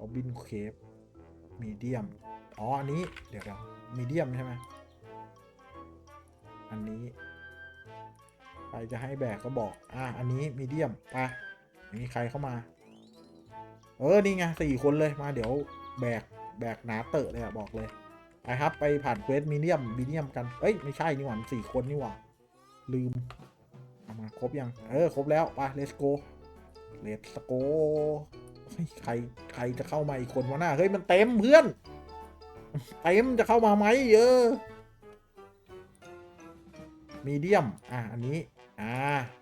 อบินเคฟมีเดียม อ๋อ อันนี้ เดี๋ยวเรามีเดียมใช่ไหม อันนี้ ใครจะให้แบกก็บอก อะ อันนี้มีเดียม ไปมีใครเข้ามา เออ นี่ไงสี่คนเลย มาเดี๋ยวแบก แบกหนาเตอะเลยอะบอกเลย ไปครับ ไปผ่านเควสมีเดียมมีเดียมกัน เอ้ย ไม่ใช่นี่หว่ามันสี่คนนี่หว่า ลืมมาครบยัง เออ ครบแล้ว ไป let's go let's go ใครใครจะเข้ามาอีกคนวะหน้าเฮ้ยมันเต็มเพื่อนเต็มจะเข้ามาไหมเออมีเดียม อะ อันนี้ อ่า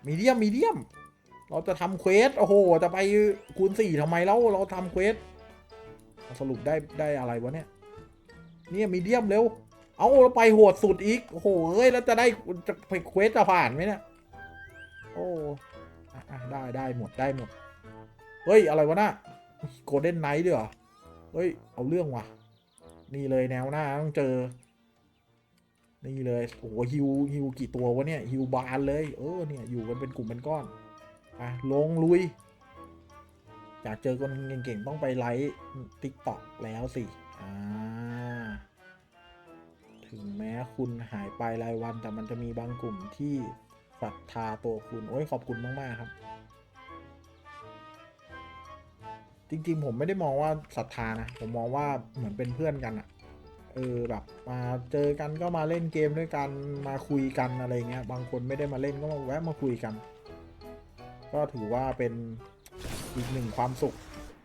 มีเดียม มีเดียม เราจะทำเควส โอ้โห จะไปคูณสี่ทำไมแล้ว เราทำเควส สรุปได้ ได้อะไรวะเนี่ย เนี่ย มีเดียมเร็ว เอาแล้วไปโหดสุดอีก โอ้โหเฮ้ย แล้วจะได้ จะไปเควสจะผ่านไหมเนี่ย โอ้ อะอะได้ ได้หมด ได้หมด เฮ้ย อะไรวะน่ะโกลเด้นไนท์ด้วยเหรอ เฮ้ย เอาเรื่องว่ะ นี่เลยแนวหน้าต้องเจอ นี่เลยโอ้โหฮิวฮิวกี่ตัววะเนี่ยฮิวบานเลย เออเนี่ยอยู่กันเป็นกลุ่มเป็นก้อนอะลงลุย อยากเจอคนเก่งๆต้องไปไลฟ์ติ๊กต็อกแล้วสิอ่าถึงแม้คุณหายไปรายวันแต่มันจะมีบางกลุ่มที่ศรัทธาตัวคุณ โอ้ยขอบคุณมาก ๆ ครับ จริง ๆ ผมไม่ได้มองว่าศรัทธานะ ผมมองว่าเหมือนเป็นเพื่อนกันอะเออแบบมาเจอกันก็มาเล่นเกมด้วยกันมาคุยกันอะไรเงี้ย บางคนไม่ได้มาเล่นก็มาแวะมาคุยกัน ก็ถือว่าเป็นอีกหนึ่งความสุข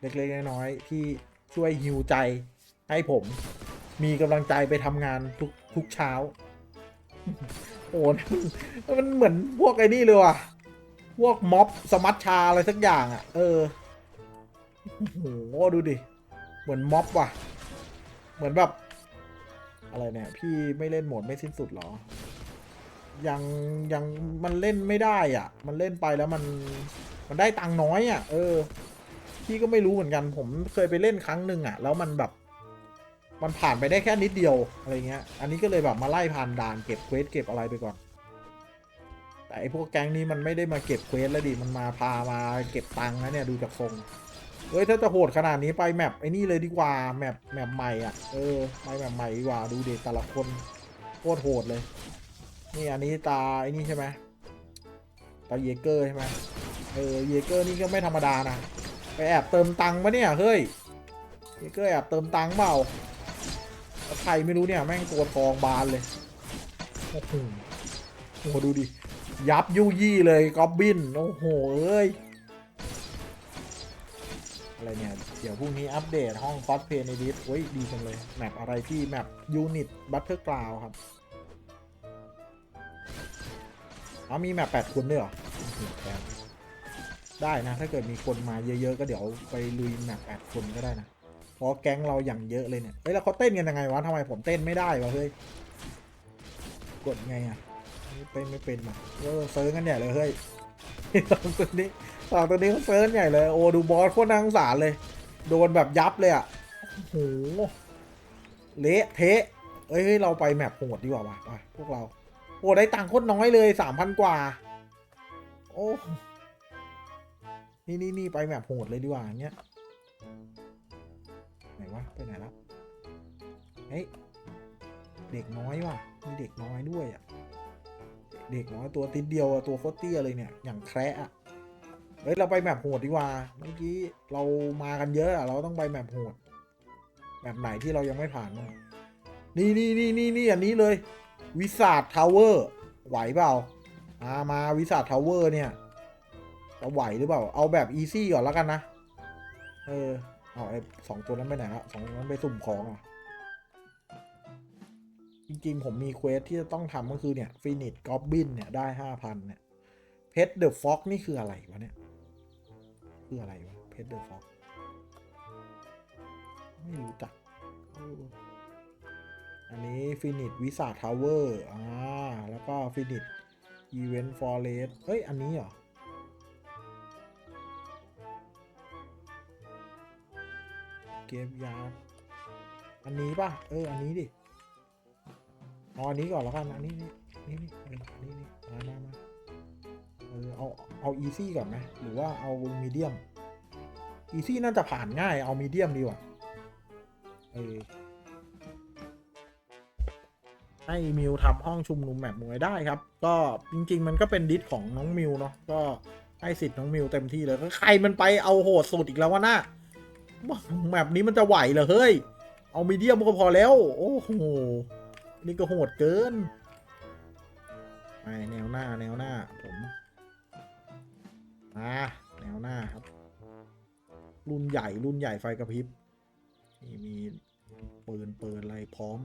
เล็กๆน้อยๆที่ช่วยฮิวใจให้ผม มีกำลังใจไปทำงานทุกทุกเช้า โอ้มันมันเหมือนพวกไอ้นี่เลยว่ะ พวกม็อบสมัชชาอะไรสักอย่างอะ เออ โอ้โหดูดิ เหมือนม็อบว่ะ เหมือนแบบ อะไรเนี่ย พี่ไม่เล่นโหมดไม่สิ้นสุดเหรอ ยังยังมันเล่นไม่ได้อะ มันเล่นไปแล้วมันมันได้ตังค์น้อยอะ เออ พี่ก็ไม่รู้เหมือนกัน ผมเคยไปเล่นครั้งหนึ่งอะ แล้วมันแบบ มันผ่านไปได้แค่นิดเดียวอะไรเงี้ย อันนี้ก็เลยแบบมาไล่ผ่านด่านเก็บเควสเก็บอะไรไปก่อนแต่ไอพวกแก๊งนี้มันไม่ได้มาเก็บเควสแล้วดิ มันมาพามาเก็บตังค์นะเนี่ยดูจากทรง เฮ้ยถ้าจะโหดขนาดนี้ไปแมปไอ้นี่เลยดีกว่าแมปแมปใหม่อะเออไปแมปใหม่ดีกว่าดูเด็กแต่ละคนโคตรโหดเลย นี่อันนี้ตาไอ้นี่ใช่ไหมตาเยเกอร์ใช่ไหมเออเยเกอร์นี่ก็ไม่ธรรมดานะไปแอบเติมตังค์ปะเนี่ยเฮ้ยเยเกอร์แอบเติมตังค์เปล่าใครไม่รู้เนี่ยแม่งตัวทองบานเลยโอ้โหโอ้โหดูดิยับยุยี่เลยกอบบินโอ้โหเอ้ย อะไรเนี่ย เดี๋ยวพรุ่งนี้อัปเดตห้องคอสเพย์ในดิสโอ้ยดีจังเลย แมปอะไรที่แมปยูนิตบัตเตอร์กราวครับเอามีแมปแปดคนด้วยเหรอได้นะ ถ้าเกิดมีคนมาเยอะๆ ก็เดี๋ยวไปลุยแมปแปดคนก็ได้นะ เพราะแก๊งเราอย่างเยอะเลยเนี่ย เฮ้ย แล้วเขาเต้นกันยังไงวะทำไมผมเต้นไม่ได้วะเฮ้ย กดไงอะเต้นไม่เป็นอะเออเซิร์งกันใหญ่เลยเฮ้ยสองนี้ สองตัวนี้เขาเซิร์งใหญ่เลย โอ้ดูบอสโคตรน่าสงสารเลย โดนแบบยับเลยอะโอ้โหเละเทะเอ้ยเฮ้ยเราไปแมปโหดดีกว่าว่ะไปพวกเรา โอ้ได้ตังค์โคตรน้อยเลยสามพันกว่า โอ้นี่นี่นี่ไปแมปโหดเลยดีกว่าอย่างเงี้ยไหนวะไปไหนละเฮ้ยเด็กน้อยว่ะมีเด็กน้อยด้วยอะเด็กน้อยตัวติดเดียวอะตัวโคตรเตี้ยเลยเนี่ยอย่างแคระอะ เฮ้ยเราไปแมปโหดดีกว่า เมื่อกี้เรามากันเยอะอะเราต้องไปแมปโหดแมปไหนที่เรายังไม่ผ่านบ้างนี่นี่นี่นี่นี่อันนี้เลย วิสาดทาวเวอร์ ไหวเปล่า มามาวิสาดทาวเวอร์เนี่ยจะไหวหรือเปล่า เอาแบบอีซี่ก่อนแล้วกันนะ เออ เอาไอ้สองตัวนั้นไปไหนละสองตัวนั้นไปสุ่มของอะ จริงๆ ผมมีเควสที่จะต้องทำก็คือเนี่ยฟินิชกอบบินเนี่ย ได้ห้าพันเนี่ยเพชรเดอะฟ็อกนี่คืออะไรวะเนี่ย คืออะไรวะเพชรเดอะฟ็อกไม่รู้จัก อันนี้ฟินิชวิสาทาวเวอร์อ่าแล้วก็ฟินิชอีเวนต์ฟอร์เรสเอ้ย อันนี้เหรอ เกมยาอันนี้ป่ะ เออ อันนี้ดิเอาอันนี้ก่อนแล้วกัน อันนี้นี่นี่นี่อันนี้นี่มามามาเออเอา เอาอีซี่ก่อนไหมหรือว่าเอามีเดียมอีซี่น่าจะผ่านง่ายเอามีเดียมดีกว่าเออให้มิวทำห้องชุมนุมแบบมวยได้ครับ ก็จริง ๆ มันก็เป็นดิสของน้องมิวเนาะก็ให้สิทธิ์น้องมิวเต็มที่เลยก็ใครมันไปเอาโหดสุดอีกแล้ววะน่าแบบนี้มันจะไหวเหรอเฮ้ย เอามีเดียมก็พอแล้ว โอ้โหนี่ก็โหดเกินไปแนวหน้าแนวหน้าผม มาแนวหน้าครับ รุ่นใหญ่รุ่นใหญ่ไฟกระพริบนี่มีปืนปืนอะไรพร้อม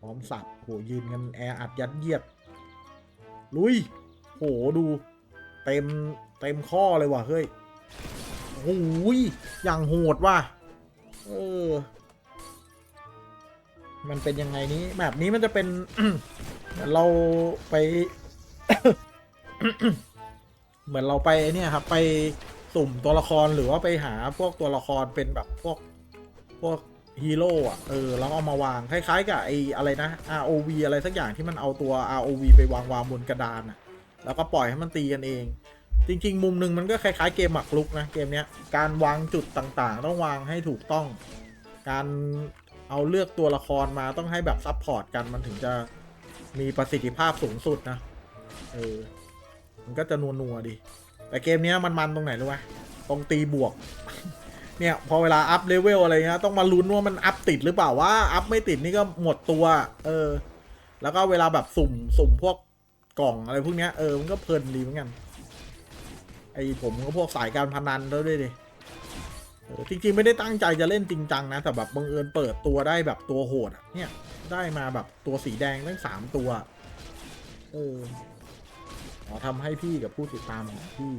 พร้อมสับโหยืนกันแออัดยัดเยียด ลุย โหดู เต็มเต็มข้อเลยว่ะเฮ้ยโอ้ยอย่างโหดว่ะเออ มันเป็นยังไงนี้แบบนี้มันจะเป็นเราไป เหมือนเราไปเนี่ยครับ ไปสุ่มตัวละครหรือว่าไปหาพวกตัวละครเป็นแบบพวกพวกฮีโร่อะเออแล้วเอามาวางคล้ายๆกับไอ้อะไรนะ ROV อะไรสักอย่างที่มันเอาตัว ROV ไปวางวางบนกระดานอะแล้วก็ปล่อยให้มันตีกันเอง จริง ๆ มุมหนึ่งมันก็คล้ายๆเกมหมักลุกนะเกมเนี้ยการวางจุดต่างๆ ต้องวางให้ถูกต้อง การเอาเลือกตัวละครมาต้องให้แบบซับพอร์ตกันมันถึงจะมีประสิทธิภาพสูงสุดนะเออ มันก็จะนัวๆดีแต่เกมเนี้ยมันมันตรงไหนรู้ไหมตรงตีบวก เนี่ยพอเวลาอัพเลเวลอะไรเงี้ยต้องมาลุ้นว่ามันอัพติดหรือเปล่าว่าอัพไม่ติดนี่ก็หมดตัว เออ แล้วก็เวลาแบบสุ่มสุ่มพวกกล่องอะไรพวกเนี้ยเออมันก็เพลินดีเหมือนกัน ไอผมก็พวกสายการพนันแล้วด้วยดิเออจริงๆไม่ได้ตั้งใจจะเล่นจริงจังนะแต่แบบบังเอิญเปิดตัวได้แบบตัวโหดเนี่ย ได้มาแบบตัวสีแดงตั้งสามตัว เออ ขอทำให้พี่กับผู้ติดตามของพี่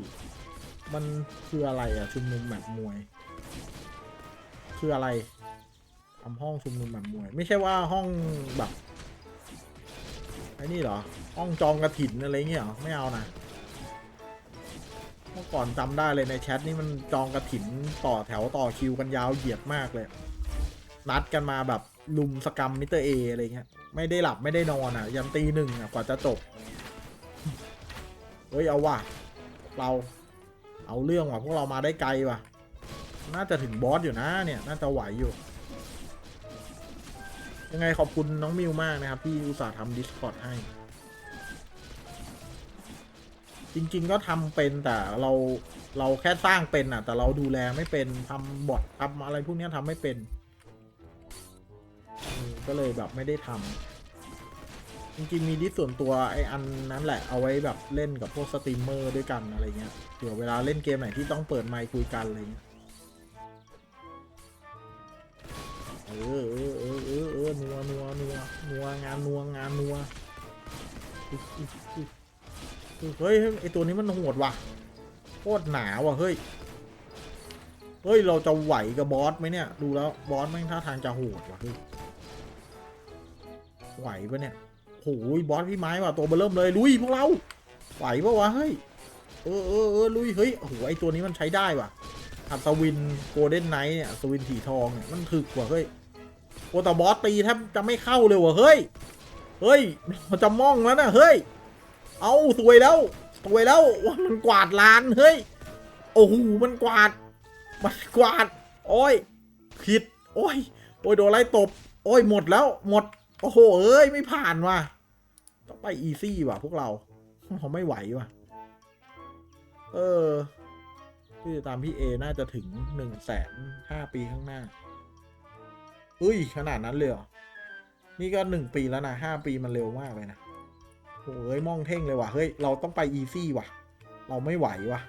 มันคืออะไรอะชุมนุมแบบมวย คืออะไรทำห้องชุมนุมแบบมวย ไม่ใช่ว่าห้องแบบไอ้นี่เหรอ ห้องจองกระถินอะไรเงี้ยเหรอไม่เอานะเมื่อก่อนจำได้เลยในแชทนี่มันจองกระถินต่อแถวต่อคิวกันยาวเหยียดมากเลย นัดกันมาแบบลุมสกรรมมิเตอร์เออะไรเงี้ย ไม่ได้หลับไม่ได้นอนอะ ยันตีหนึ่งอะกว่าจะจบ เฮ้ยเอาว่ะ เราเอาเรื่องว่ะพวกเรามาได้ไกลว่ะ น่าจะถึงบอสอยู่นะเนี่ยน่าจะไหวอยู่ ยังไงขอบคุณน้องมิวมากนะครับ ที่อุตส่าห์ทำ Discord ให้ จริง ๆ ก็ทำเป็นแต่เราเราแค่สร้างเป็นอะ แต่เราดูแลไม่เป็นทำบอททำอะไรพวกนี้ทำไม่เป็น ก็เลยแบบไม่ได้ทำ จริงๆมีดิสส่วนตัวไออันนั้นแหละเอาไว้แบบเล่นกับพวกสตรีมเมอร์ด้วยกันอะไรเงี้ยเผื่อเวลาเล่นเกมไหนที่ต้องเปิดไมค์คุยกันอะไรเงี้ยเออเออเออเออเออนัวนัวนัวนัวงานนัวงานนัวเฮ้ยไอตัวนี้มันโหดว่ะโคตรหนาว่ะเฮ้ยเฮ้ย เราจะไหวกับบอสไหมเนี่ย ดูแล้วบอสแม่งท่าทางจะโหดว่ะเฮ้ยไหวปะเนี่ย โอ้ยบอสพี่ไม้ว่ะตัวเบอเริ่มเลยลุยพวกเราไหวปะวะเฮ้ยเออเออเออลุยเฮ้ยโอ้โหไอตัวนี้มันใช้ได้ว่ะอัศวินโกลเด้นไนท์เนี่ยอัศวินสีทองเนี่ยมันถึกว่ะเฮ้ยโอ้แต่บอสตีแทบจะไม่เข้าเลยว่ะเฮ้ยเฮ้ยมันจะม่องแล้วนะเฮ้ยเอาสวยแล้วสวยแล้วว่ามันกวาดลานเฮ้ยโอ้โหมันกวาดมันกวาดโอ้ยผิดโอ้ยโอ้ยโดนไล่ตบ โอ้ยหมดแล้วหมด โอ้โห เอ้ย ไม่ผ่านว่ะ ต้องไปอีซี่ว่ะ พวกเราเขาไม่ไหวว่ะ เออพี่ตามพี่เอน่าจะถึงหนึ่งแสนห้าปีข้างหน้าอุ้ย ขนาดนั้นเลยเหรอ นี่ก็หนึ่งปีแล้วนะห้าปีมันเร็วมากเลยนะโอ้ยมองเท่งเลยว่ะ เฮ้ย เราต้องไปอีซี่ว่ะ เราไม่ไหวว่ะ